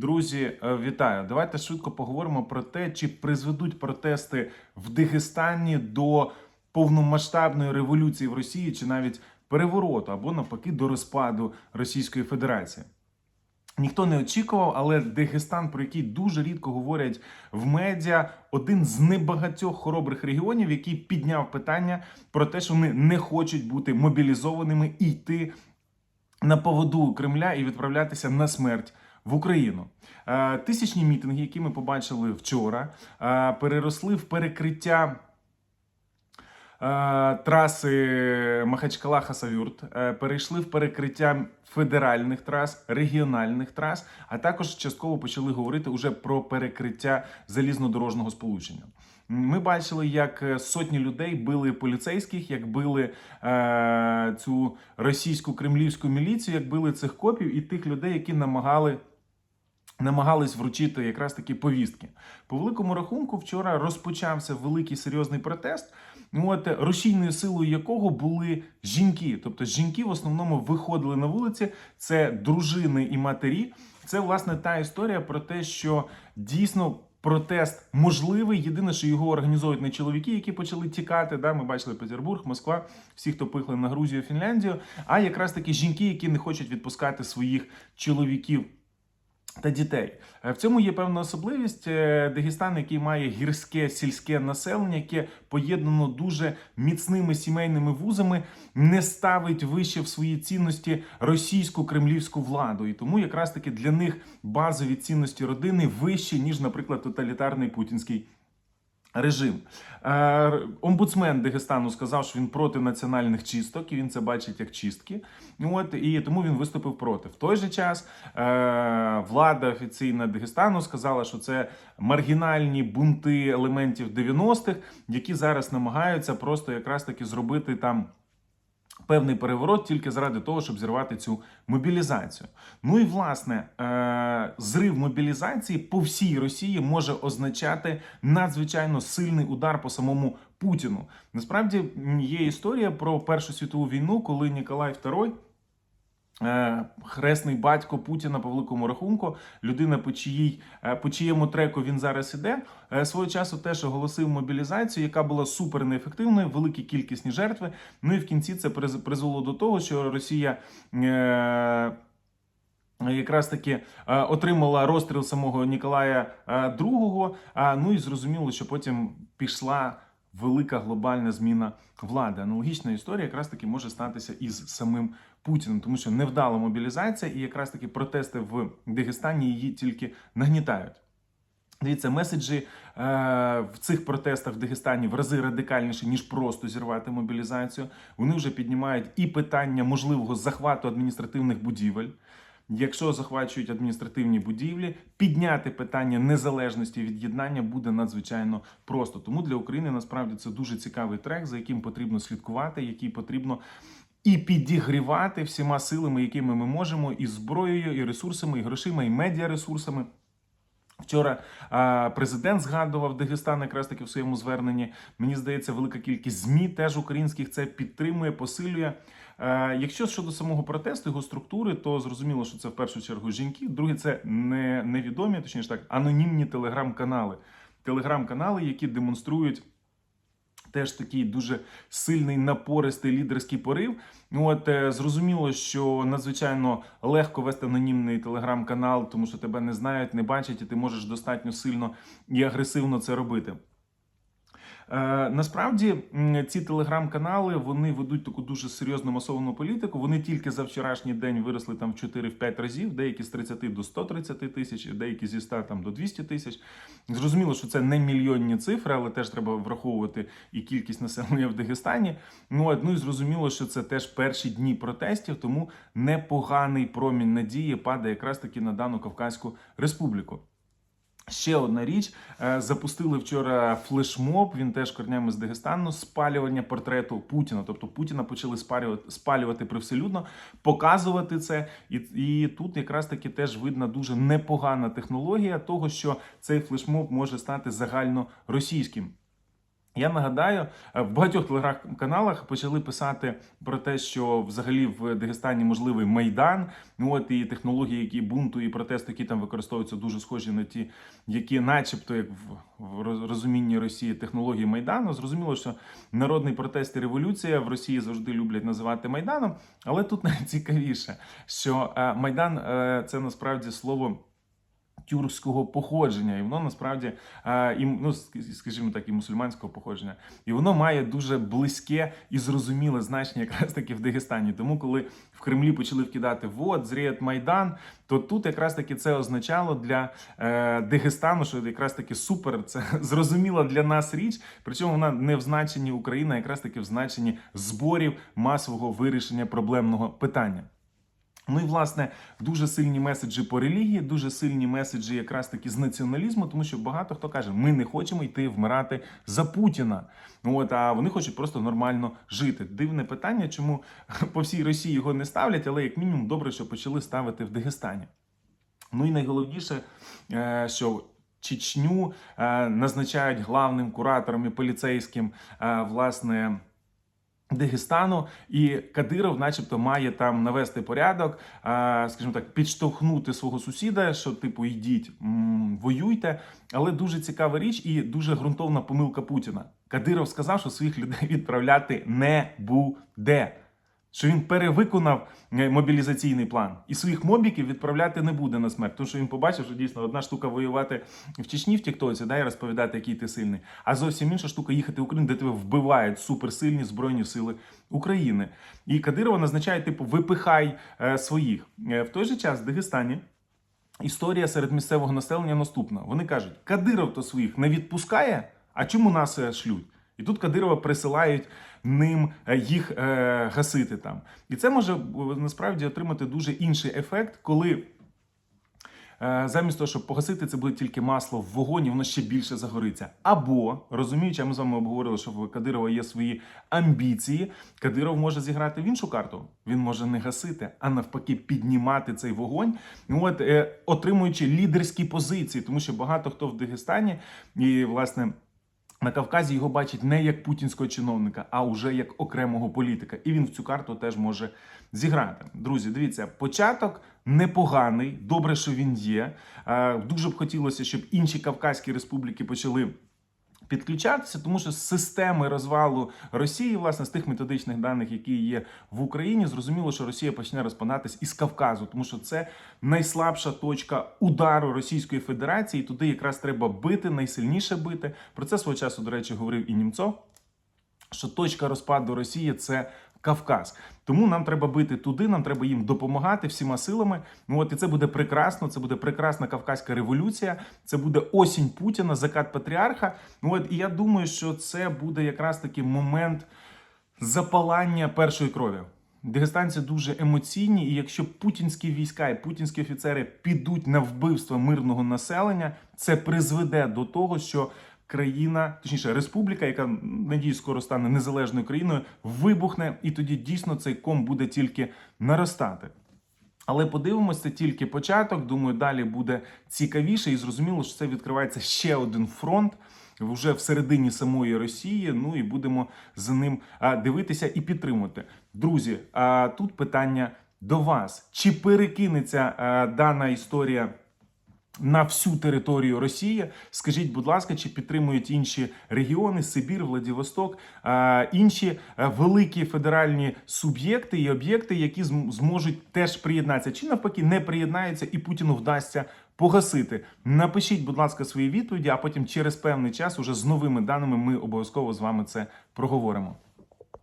Друзі, е, вітаю! Давайте швидко поговоримо про те, чи призведуть протести в Дагестані до повномасштабної революції в Росії, чи навіть перевороту, або навпаки до розпаду Російської Федерації. Ніхто не очікував, але Дагестан, про який дуже рідко говорять в медіа, один з небагатьох хоробрих регіонів, який підняв питання про те, що вони не хочуть бути мобілізованими і йти на поводу Кремля і відправлятися на смерть в Україну. Е, Тисячні мітинги, які ми побачили вчора, е, переросли в перекриття. е, Траси Махачкала Хасавюрт перейшли в перекриття федеральних трас, регіональних трас, а також частково почали говорити уже про перекриття залізнодорожного сполучення. Ми бачили, як сотні людей били поліцейських, як били е, цю російську кремлівську міліцію, як били цих копів і тих людей, які намагали. Намагались вручити якраз такі повістки. По великому рахунку, вчора розпочався великий серйозний протест, от рушійною силою якого були жінки. Тобто жінки в основному виходили на вулиці, це дружини і матері. Це власне та історія про те, що дійсно протест можливий. Єдине, що його організовують не чоловіки, які почали тікати. Да, ми бачили Петербург, Москва, всі, хто пихли на Грузію, Фінляндію, а якраз таки жінки, які не хочуть відпускати своїх чоловіків. Та дітей Е, в цьому є певна особливість Е, Дагестан, який має гірське сільське населення, яке поєднано дуже міцними сімейними вузами, не ставить вище в свої цінності російську кремлівську владу, і тому якраз таки для них базові цінності родини вищі ніж, наприклад, тоталітарний путінський. Режим Е, омбудсмен Дагестану сказав, що він проти національних чисток, і він це бачить як чистки. От і тому він виступив проти. В той же час е, влада офіційна Дагестану сказала, що це маргінальні бунти елементів 90-х, які зараз намагаються просто якраз таки зробити там. Певний переворот тільки заради того, щоб зірвати цю мобілізацію. Ну і власне е- зрив мобілізації по всій Росії може означати надзвичайно сильний удар по самому Путіну. Насправді є історія про Першу світову війну, коли Ніколай II Хресний батько Путіна по великому рахунку, людина, по чиїй е, по чиєму треку він зараз іде, е, свого часу теж оголосив мобілізацію, яка була супер неефективною, великі кількісні жертви. Ну і в кінці це приз- призвело до того, що Росія. Е- Якраз таки е, отримала розстріл самого Ніколая е, II, ну і зрозуміло, що потім пішла велика глобальна зміна влади. Аналогічна історія якраз таки може статися із самим Путіним, тому що невдала мобілізація, і якраз таки протести в Дагестані її тільки нагнітають. Дивіться, меседжі е, в цих протестах в Дагестані в рази радикальніші, ніж просто зірвати мобілізацію. Вони вже піднімають і питання можливого захвату адміністративних будівель. Якщо захвачують адміністративні будівлі, підняти питання незалежності від єднання буде надзвичайно просто. Тому для України насправді це дуже цікавий трек, за яким потрібно слідкувати, який потрібно і підігрівати всіма силами, якими ми можемо, і зброєю, і ресурсами, і грошима, і медіаресурсами. Вчора президент згадував Дагестан якраз таки в своєму зверненні. Мені здається, велика кількість змі теж українських це підтримує, посилює. Якщо щодо самого протесту, його структури, то зрозуміло, що це в першу чергу жінки. Друге, це не невідомі, точніше так, анонімні телеграм-канали. Телеграм-канали, які демонструють. Теж такий дуже сильний напористий лідерський порив. Ну, От е, зрозуміло, що надзвичайно легко вести анонімний телеграм-канал, тому що тебе не знають, не бачать, і ти можеш достатньо сильно і агресивно це робити. Е, насправді ці телеграм-канали вони ведуть таку дуже серйозну масовану політику. Вони тільки за вчорашній день виросли там в 4-5 разів, деякі з 30 до 130 тисяч, деякі зі 100 там до 200 тисяч. Зрозуміло, що це не мільйонні цифри, але теж треба враховувати і кількість населення в Дагестані. Ну ну і зрозуміло, що це теж перші дні протестів, тому непоганий промінь надії падає якраз таки на дану Кавказьку республіку. Ще одна річ Е, запустили вчора флешмоб. Він теж корнями з Дагестану. Спалювання портрету Путіна. Тобто Путіна почали спалювати, спалювати привселюдно, показувати це. І, і тут якраз таки теж видна дуже непогана технологія того, що цей флешмоб може стати загально російським. Я нагадаю, е, в багатьох телеграм-каналах почали писати про те, що взагалі в Дагестані можливий майдан. Ну от і технології, які бунту і протесту, які там використовуються, дуже схожі на ті, які, начебто, як в, розумінні Росії технології майдану. Зрозуміло, що народний протест і революція в Росії завжди люблять називати майданом, але тут найцікавіше, що е, майдан е, це насправді слово тюркського походження, і воно насправді е, і, ну, скажімо так, і мусульманського походження, і воно має дуже близьке і зрозуміле значення якраз таки в Дагестані. Тому, коли в Кремлі почали вкидати вот, зрієт Майдан, то тут якраз таки це означало для е, Дагестану, що якраз таки супер, це зрозуміла для нас річ. Причому вона не в значенні Україна, якраз таки в значенні зборів масового вирішення проблемного питання. Ну і власне дуже сильні меседжі по релігії, дуже сильні меседжі якраз таки з націоналізму, тому що багато хто каже, ми не хочемо йти вмирати за Путіна. От а вони хочуть просто нормально жити. Дивне питання, чому по всій Росії його не ставлять, але як мінімум добре, що почали ставити в Дагестані. Ну і найголовніше, е, що Чечню е, назначають главним куратором і поліцейським е, власне. Дагестану і Кадиров, начебто, має там навести порядок, скажімо так, підштовхнути свого сусіда, що типу йдіть, воюйте. Але дуже цікава річ і дуже ґрунтовна помилка Путіна. Кадиров сказав, що своїх людей відправляти не буде. Що він перевиконав е, мобілізаційний план і своїх мобіків відправляти не буде на смерть. Тому що він побачив, що дійсно одна штука воювати в Чечні в Тіктоці, да, і розповідати, який ти сильний, а зовсім інша штука їхати в Україну, де тебе вбивають суперсильні збройні сили України. І Кадирова назначає, типу, випихай е, своїх. Е, в той же час в Дагестані. Історія серед місцевого населення наступна. Вони кажуть, Кадиров то своїх не відпускає, а чому нас е, шлють? І тут Кадирова присилають ним е, їх е, гасити там. І це може е, насправді отримати дуже інший ефект, коли е, замість того, щоб погасити, це буде тільки масло в вогоні, воно ще більше загориться. Або розуміючи, ми з вами обговорили, що в Кадирова є свої амбіції. Кадиров може зіграти в іншу карту. Він може не гасити, а навпаки, піднімати цей вогонь, от отримуючи лідерські позиції, тому що багато хто в Дагестані і власне. На Кавказі його бачать не як путінського чиновника, а уже як окремого політика. І він в цю карту теж може зіграти. Друзі, дивіться, початок непоганий, добре, що він є. Е, Дуже б хотілося, щоб інші Кавказькі республіки почали. Підключатися, тому що з системи розвалу Росії, власне, з тих методичних даних, які є в Україні, зрозуміло, що Росія почне розпадатись із Кавказу, тому що це найслабша точка удару Російської Федерації. і Туди якраз треба бити, найсильніше бити. Про це свого часу, до речі, говорив і Німцов, що точка розпаду Росії це Кавказ. Тому нам треба бити туди, нам треба їм допомагати всіма силами. Ну от і це буде прекрасно. Це буде прекрасна кавказька революція. Це буде осінь Путіна, закат патріарха. Ну от і я думаю, що це буде якраз таки момент запалання першої крові. Дагестанці дуже емоційні, і якщо путінські війська і путінські офіцери підуть на вбивство мирного населення, це призведе до того, що країна, точніше, республіка, яка надіюсь, скоро стане незалежною країною, вибухне, і тоді дійсно цей ком буде тільки наростати. Але подивимося, тільки початок. Думаю, далі буде цікавіше, і зрозуміло, що це відкривається ще один фронт вже всередині самої Росії. Ну і будемо за ним дивитися і підтримувати. Друзі, а тут питання до вас: чи перекинеться дана історія? На всю територію Росії, скажіть, будь ласка, чи підтримують інші регіони Сибір, Владивосток, е, інші е, великі федеральні суб'єкти і об'єкти, які зможуть теж приєднатися, чи навпаки не приєднаються, і Путіну вдасться погасити? Напишіть, будь ласка, свої відповіді, а потім через певний час уже з новими даними ми обов'язково з вами це проговоримо.